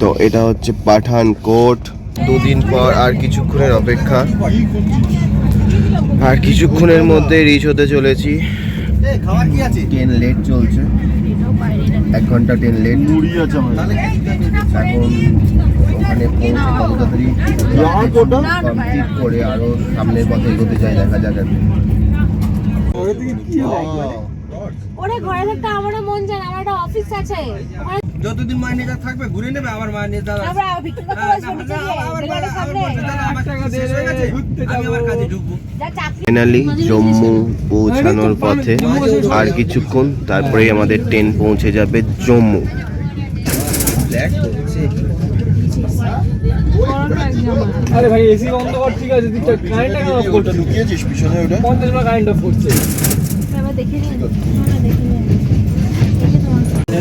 তো এটা হচ্ছে পাঠানকোট দুদিন পর আর কিছুক্ষণের অপেক্ষা। আর কিছুক্ষণের মধ্যে রিচ হতে চলেছি। ট্রেন লেট চলছে। এক ঘণ্টা ট্রেন লেট এখন করে আরও সামনের পথে দেখা ওরে ঘরে থাকতে আমারও মন চায় আমার একটা অফিস আছে। যতদিন মায়ের নেতা থাকবে ঘুরে নেবে আবার মায়ের নেতা আমরা যা চাকরি ফাইনালি জম্মু পৌঁছানোর পথে আর কিছুক্ষণ তারপরেই আমাদের ট্রেন পৌঁছে যাবে জম্মু। আরে ভাই এসি বন্ধ কর ঠিক আছে তুই কারেন্টটা কেন অফ করছিস ঢুকিয়েছিস পিছনে ওটা? পঞ্চাশ টাকা কারেন্ট অফ করছে এবার দেখে নিন আমরা দেখে নিন। দেখে তো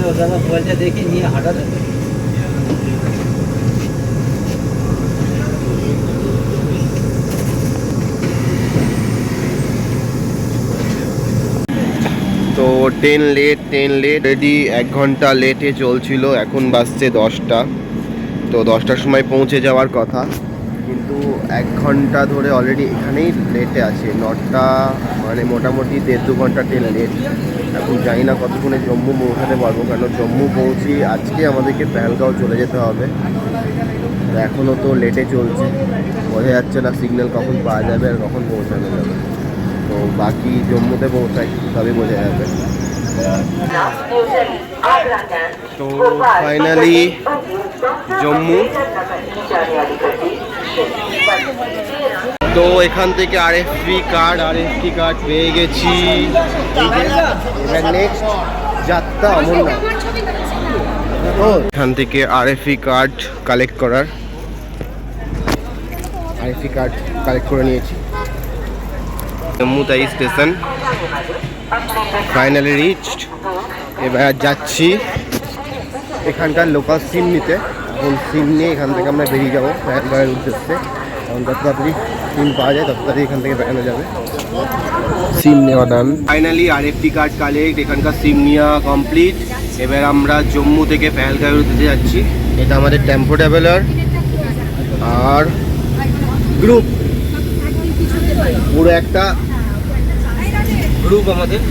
train late train late ready এক ঘণ্টা লেটে চলছিল, এখন বাজছে দশটা। তো দশটার সময় পৌঁছে যাওয়ার কথা। কিন্তু এক ঘণ্টা ধরে অলরেডি এখানেই লেটে আছে। নটা মানে মোটামুটি দেড় দু ঘণ্টা ট্রেন লেট এখন জানি না কতক্ষণে জম্মু পৌঁছাতে পারব, কেন জম্মু পৌঁছি আজকে আমাদেরকে পেহেলগাঁও চলে যেতে হবে। এখনও তো লেটে চলছে। বোঝা যাচ্ছে না সিগন্যাল কখন পাওয়া যাবে আর কখন পৌঁছানো যাবে। তো বাকি জম্মুতে পৌঁছাই তবে বোঝা যাবে। তো ফাইনালি জম্মু। তো এখান থেকে আরএফপি কার্ড আরএফপি কার্ড পেয়ে গেছি। যাত্রা অমরনাথ। ও, এখান থেকে R F P card collect করার। R F P card collect করে নিয়েছি। জম্মু তাই স্টেশন। ফাইনালি রিচড এবার যাচ্ছি এখানকার লোকাল সিম নিতে। এখন সিম নিয়ে এখান থেকে আমরা বেরিয়ে যাব। উদ্দেশ্যে। কারণ যত তাড়াতাড়ি সিম পাওয়া যায় তত তাড়াতাড়ি এখান থেকে বেড়ানো যাবে। সিম নেওয়া done finally RFT card collect এখানকার সিম নেওয়া কমপ্লিট এবার আমরা জম্মু থেকে পেহেলগাঁওয়ের দিতে যাচ্ছি। এটা আমাদের টেম্পো ট্রাভেলার আর গ্রুপ পুরো একটা গ্রুপ আমাদের।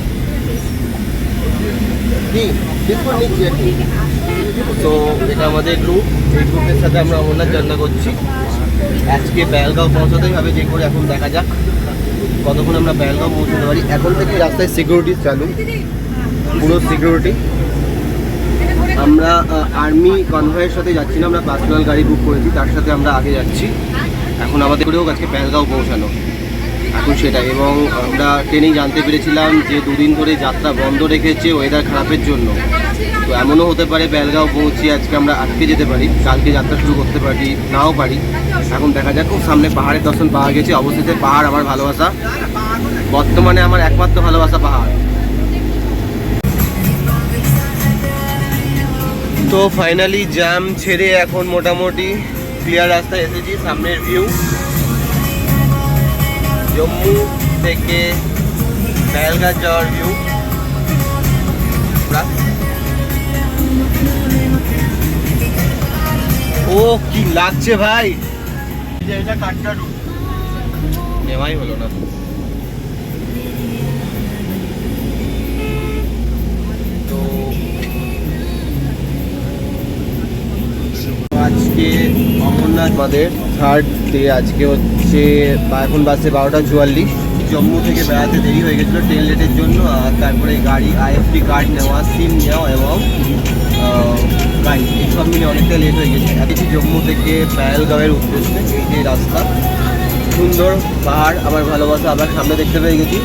কি? নিচ্ছি। তো এটা আমাদের গ্রুপ এই গ্রুপের সাথে আমরা অমরনাথ যাত্রা করছি। আজকে বেলগাঁও পৌঁছাতেই হবে, যে করে এখন দেখা যাক। কতক্ষণ আমরা বেলগাঁও পৌঁছাতে পারি। এখন থেকে রাস্তায় সিকিউরিটি চালু। পুরো সিকিউরিটি আমরা আর্মি কনভয়ের সাথে যাচ্ছি না, আমরা পার্সোনাল গাড়ি বুক করেছি। তার সাথে আমরা আগে যাচ্ছি। এখন আমাদের করেও আজকে বেলগাঁও পৌঁছানো। এখন সেটা এবং আমরা ট্রেনেই জানতে পেরেছিলাম যে দুদিন ধরে যাত্রা বন্ধ রেখেছে ওয়েদার খারাপের জন্য। তো এমনও হতে পারে বেলগাঁও পৌঁছে আজকে আমরা আটকে যেতে পারি। কালকে যাত্রা শুরু করতে পারি, নাও পারি। এখন দেখা যাক, খুব সামনে পাহাড়ের দর্শন পাওয়া গেছে। অবশেষে পাহাড় আমার ভালোবাসা। বর্তমানে আমার একমাত্র ভালোবাসা পাহাড়। তো ফাইনালি জ্যাম ছেড়ে এখন মোটামুটি ক্লিয়ার রাস্তায় এসেছি, সামনের ভিউ জম্মু থেকে পেহেলগাঁ যাওয়ার ভিউ ও কি লাগছে ভাই। এটা কাটটা নেওয়াই হলো না। আজকে অমরনাথ আমাদের থার্ড ডে আজকে হচ্ছে এখন বাসে বারোটা চুয়াল্লিশ। জম্মু থেকে বেড়াতে দেরি হয়ে গেছিল ট্রেন লেটের জন্য, আর তারপরে গাড়ি আইএফটি কার্ড নেওয়া সিম নেওয়া এবং গাড়ি এইসব মিলে অনেকটা লেট হয়ে গেছে। এদিকে জম্মু থেকে পেহেলগাঁওয়ের উদ্দেশ্যে এই যে রাস্তা, সুন্দর পাহাড় আমার ভালোবাসা, আবার সামনে দেখতে পেয়ে গেছি।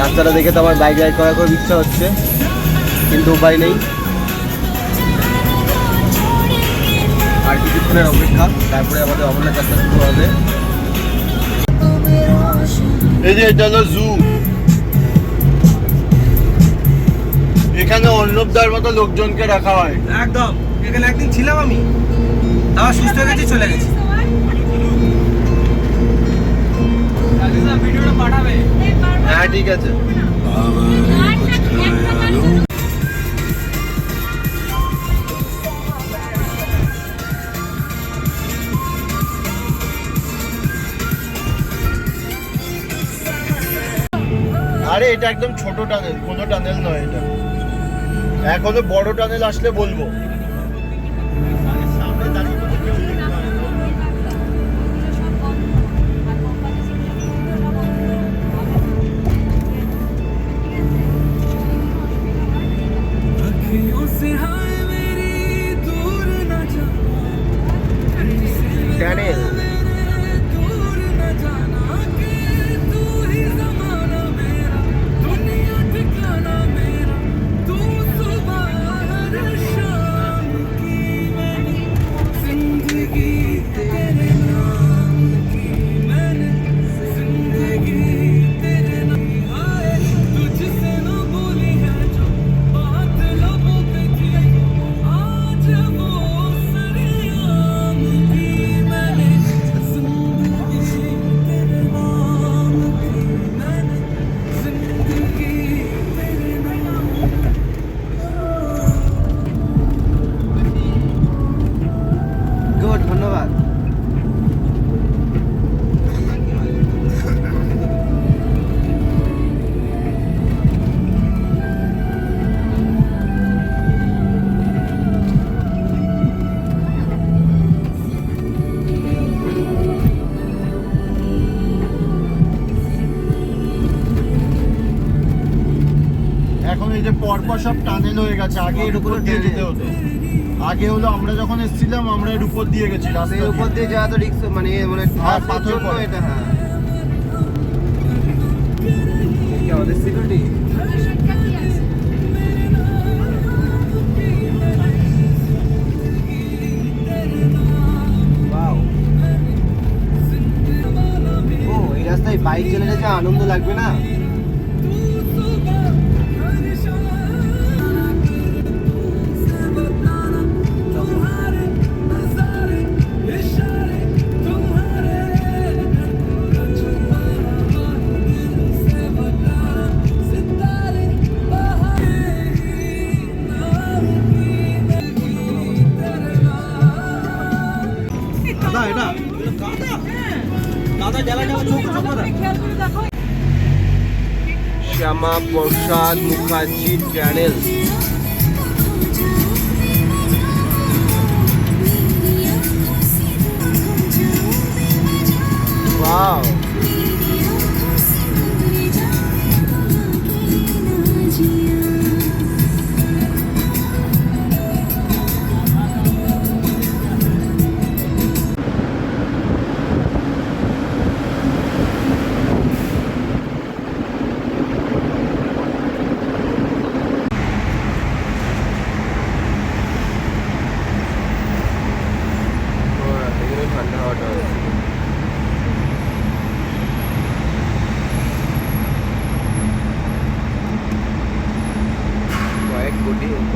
রাস্তাটা দেখে তো আমার বাইক রাইড করার খুব ইচ্ছা হচ্ছে, কিন্তু উপায় নেই। কিছুক্ষণের অপেক্ষা তারপরে আমাদের অমরনাথ যাত্রা শুরু হবে। এই যে এটা হলো জু এখানে অন্নবদার মতো লোকজনকে রাখা হয়। একদম। এখানে একদিন ছিলাম আমি। আবার সুস্থ হয়ে গেছি চলে গেছি। ভিডিওটা পাঠাবে। হ্যাঁ ঠিক আছে। আরে এটা একদম ছোট টানেল কোনো টানেল নয় এটা। এখনও বড় টানেল আসলে বলব। যে পরপর সব টানেল হয়ে গেছে আগে এর উপর দিয়ে যেতে হতো। আগে হলো আমরা যখন এসেছিলাম আমরা এর উপর দিয়ে গেছি রাস্তার উপর দিয়ে যাওয়া তো রিক্স মানে মানে হ্যাঁ, পাথর পড়ে। এটা হ্যাঁ। কি আমাদের সিকিউরিটি ও এই রাস্তায় বাইক চালালে যা আনন্দ লাগবে না? Shyama Prasad Mukherjee channel Wow.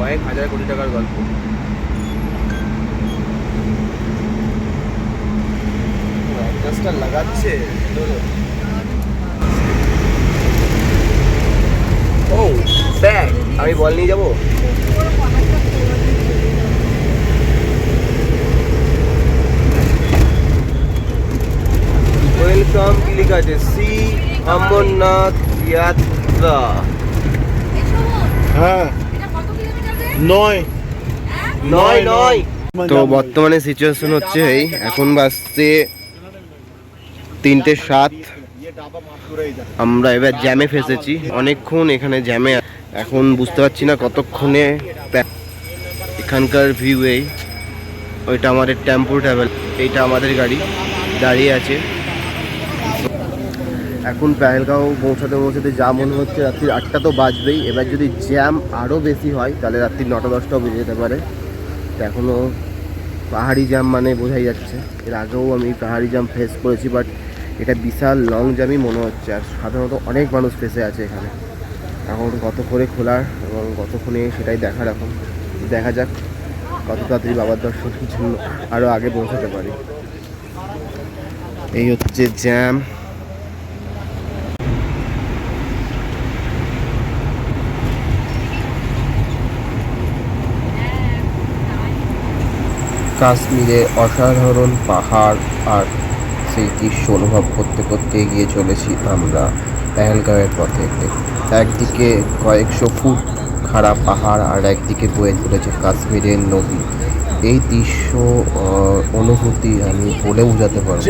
কয়েক হাজার কোটি টাকার গল্প। লাগাচ্ছে ও ব্যাগ আমি বল নিয়ে যাব। ওয়েলকাম কি লেখা আছে সি অমরনাথ, যাত্রা। হ্যাঁ। নয়। নয় নয় তো বর্তমানে সিচুয়েশন হচ্ছে এই এখন বাজছে তিনটে সাত। আমরা এবার জ্যামে ফেসেছি। অনেকক্ষণ এখানে জ্যামে এখন বুঝতে পারছি না কতক্ষণে এখানকার ভিউ এই। ওইটা আমাদের টেম্পো ট্রাভেল এইটা আমাদের গাড়ি দাঁড়িয়ে আছে। এখন পেহেলগাঁও পৌঁছাতে পৌঁছাতে যা মনে হচ্ছে রাত্রি আটটা তো বাজবেই। এবার যদি জ্যাম আরও বেশি হয়, তাহলে রাত্রি নটা দশটাও বেজে যেতে পারে। তো এখনও পাহাড়ি জ্যাম মানে বোঝাই যাচ্ছে। এর আগেও আমি পাহাড়ি জ্যাম ফেস করেছি বাট এটা বিশাল লং জ্যামই মনে হচ্ছে। আর সাধারণত অনেক মানুষ ফেসে আছে এখানে। এখন কত করে খোলার এবং কতক্ষণে সেটাই দেখার এখন। দেখা যাক কত তাড়াতাড়ি বাবার দর্শনের জন্য আরও আগে পৌঁছাতে পারি। এই হচ্ছে জ্যাম কাশ্মীরের অসাধারণ পাহাড় আর সেই দৃশ্য অনুভব করতে করতে এগিয়ে চলেছি আমরা পেহেলগাঁওয়ের পথে। একদিকে কয়েকশো ফুট খাড়া পাহাড় আর একদিকে বয়ে চলেছে কাশ্মীরের নদী। এই দৃশ্য অনুভূতি আমি বলে বোঝাতে পারব।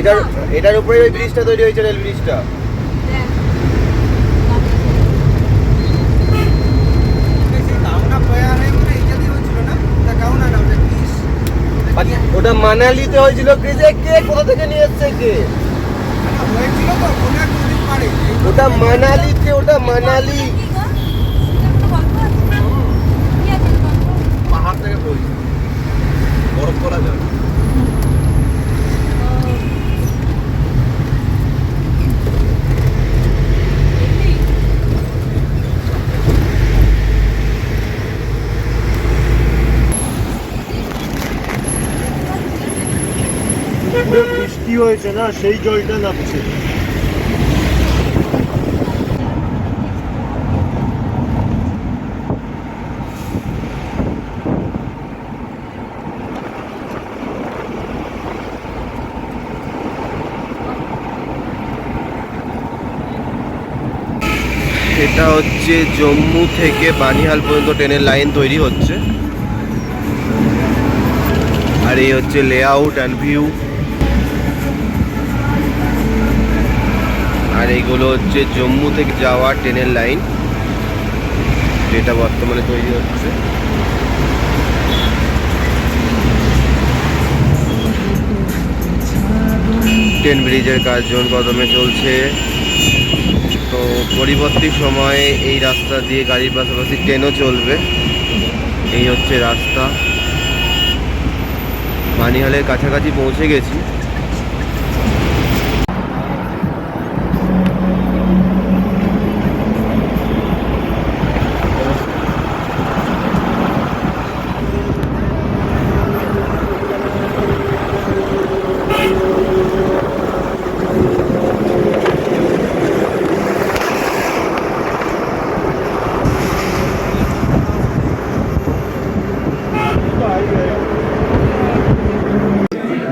এটার এটার উপরে ব্রিজটা তৈরি হয়েছে রেল ব্রিজটা। মানালিতে হয়েছিল ক্রিজে। কে কোথা থেকে নিয়ে এসছে কে? ওটা মানালিতে ওটা মানালি। পাহাড় থেকে বরফ করা যায় পুরো বৃষ্টি হয়েছে না, সেই জলটা নামছে। এটা হচ্ছে জম্মু থেকে বানিহাল পর্যন্ত ট্রেনের লাইন তৈরি হচ্ছে। আর এই হচ্ছে লেআউট অ্যান্ড ভিউ আর এইগুলো হচ্ছে জম্মু থেকে যাওয়া ট্রেনের লাইন, যেটা বর্তমানে তৈরি হচ্ছে। ট্রেন ব্রিজের কাজ জোর কদমে চলছে। তো পরিবর্তী সময়ে এই রাস্তা দিয়ে গাড়ির পাশাপাশি ট্রেনও চলবে। এই হচ্ছে রাস্তা। মানিহালের কাছাকাছি পৌঁছে গেছি।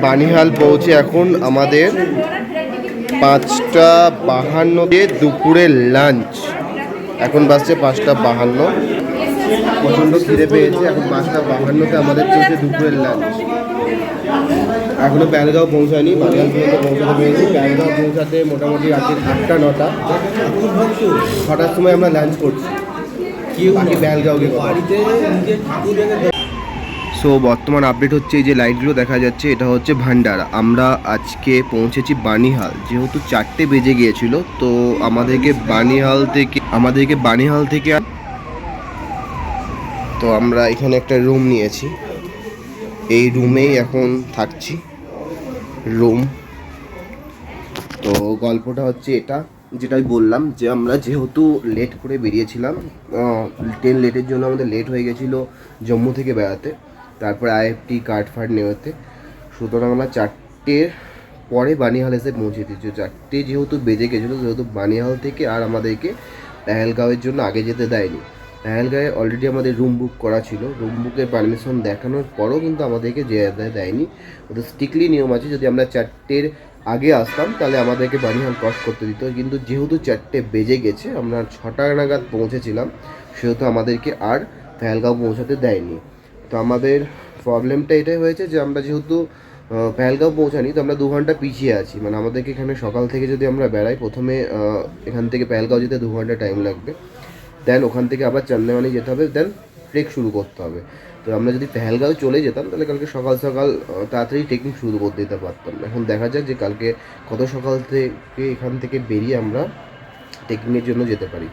বানিহাল পৌঁছে এখন আমাদের পাঁচটা বাহান্ন দিয়ে দুপুরের লাঞ্চ এখন বাজছে পাঁচটা বাহান্ন। প্রচণ্ড খিদে পেয়েছে, এখন পাঁচটা বাহান্নতে আমাদের চলছে দুপুরের লাঞ্চ এখনও প্যানগাঁও পৌঁছায়নি, বানিহাল পর্যন্ত পৌঁছাতে পেরেছি। প্যানগাঁও পৌঁছাতে মোটামুটি রাতের আটটা, নটা। ছটার সময় আমরা লাঞ্চ করছি। কি বাকি প্যানগাঁওকে বাড়িতে সো বর্তমান আপডেট হচ্ছে এই যে লাইটগুলো দেখা যাচ্ছে, এটা হচ্ছে ভান্ডারা। আমরা আজকে পৌঁছেছি বানিহাল। যেহেতু চারটে বেজে গিয়েছিল, তো আমাদেরকে বানিহাল থেকে, আমাদেরকে বানিহাল থেকে তো আমরা এখানে একটা রুম নিয়েছি। এই রুমেই এখন থাকছি। রুম তো গল্পটা হচ্ছে এটা, যেটাই বললাম যে আমরা যেহেতু লেট করে বেরিয়েছিলাম ট্রেন লেটের জন্য আমাদের লেট হয়ে গেছিল জম্মু থেকে বেড়াতে। তারপরে আইএফটি কার্ড ফার্ড নেওয়াতে। সুতরাং আমরা চারটের পরে বানিহাল এসে পৌঁছে দিচ্ছি চারটে যেহেতু বেজে গেছিল যেহেতু বানিহাল থেকে আর আমাদেরকে পেহেলগাঁওয়ের জন্য আগে যেতে দেয়নি। পেহেলগাঁয়ে অলরেডি আমাদের রুম বুক করা ছিল। রুম বুকের পারমিশন দেখানোর পরও কিন্তু আমাদেরকে যেতে দেয়নি। ওদের স্ট্রিক্টলি নিয়ম আছে, যদি আমরা চারটের আগে আসতাম, তাহলে আমাদেরকে বানিহাল ক্রস করতে দিত। কিন্তু যেহেতু চারটে বেজে গেছে, আমরা ছটা নাগাদ পৌঁছেছিলাম, সেহেতু আমাদেরকে আর পেহেলগাঁও পৌঁছাতে দেয়নি। তো আমাদের প্রবলেমটা এটাই হয়েছে যে আমরা যেহেতু পেহেলগাঁও পৌঁছানি, তো আমরা দু ঘণ্টা পিছিয়ে আছি। মানে আমাদেরকে এখানে সকাল থেকে যদি আমরা বেড়াই, প্রথমে এখান থেকে পেহেলগাঁও যেতে দু ঘণ্টা টাইম লাগবে। দেন ওখান থেকে আবার চান্দামানি যেতে হবে দেন ট্রেক শুরু করতে হবে। তো আমরা যদি পেহেলগাঁও চলে যেতাম, তাহলে কালকে সকাল সকাল তাড়াতাড়ি ট্রেকিং শুরু করে দিতে পারতাম। এখন দেখা যাক যে কালকে কত সকাল থেকে এখান থেকে বেরিয়ে আমরা ট্রেকিংয়ের জন্য যেতে পারি।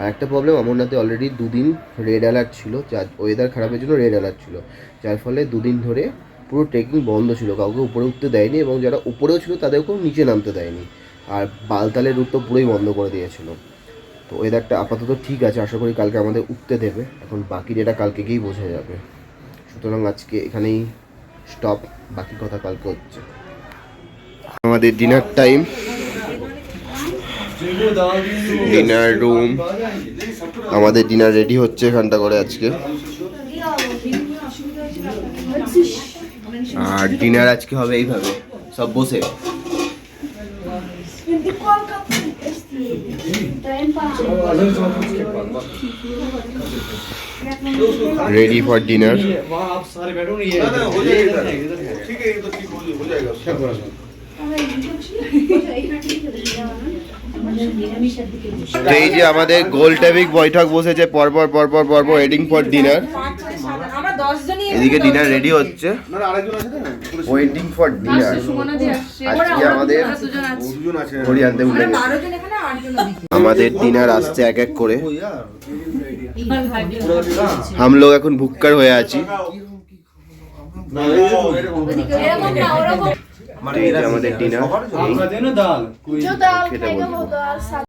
আর একটা প্রবলেম অমরনাথে অলরেডি দুদিন রেড অ্যালার্ট ছিল, যার ওয়েদার খারাপের জন্য রেড অ্যালার্ট ছিল। যার ফলে দুদিন ধরে পুরো ট্রেকিং বন্ধ ছিল, কাউকে উপরে উঠতে দেয়নি এবং যারা উপরেও ছিল তাদেরকেও নিচে নামতে দেয়নি। আর বালতালের রুট তো পুরোই বন্ধ করে দিয়েছিল। তো ওয়েদারটা আপাতত ঠিক আছে, আশা করি কালকে আমাদের উঠতে দেবে। এখন বাকি যেটা কালকে গিয়েই বোঝা যাবে। সুতরাং আজকে এখানেই স্টপ বাকি কথা কালকে হচ্ছে। আমাদের ডিনার টাইম ডিনার রুম আমাদের ডিনার রেডি হচ্ছে এখানটা করে আজকে। আর ডিনার আজকে হবে এইভাবে সব বসে. রেডি ফর ডিনার তো এই যে আমাদের গোল টেবিক বৈঠক বসেছে পরপর পরপর পরপর ওয়েটিং ফর ডিনার আমরা দশ জনই এদিকে ডিনার রেডি হচ্ছে। ওয়েটিং ফর ডিনার আজকে আমাদের জন ওদিকে আমাদের ডিনার আসছে এক এক করে। হাম লোক এখন ভুক্কার হয়ে আছি। এরকম না ওরকম এই যে আমাদের ডিনার आपका देना दाल जो दाल খেতে खाएगा বলবো। वो दाल साथ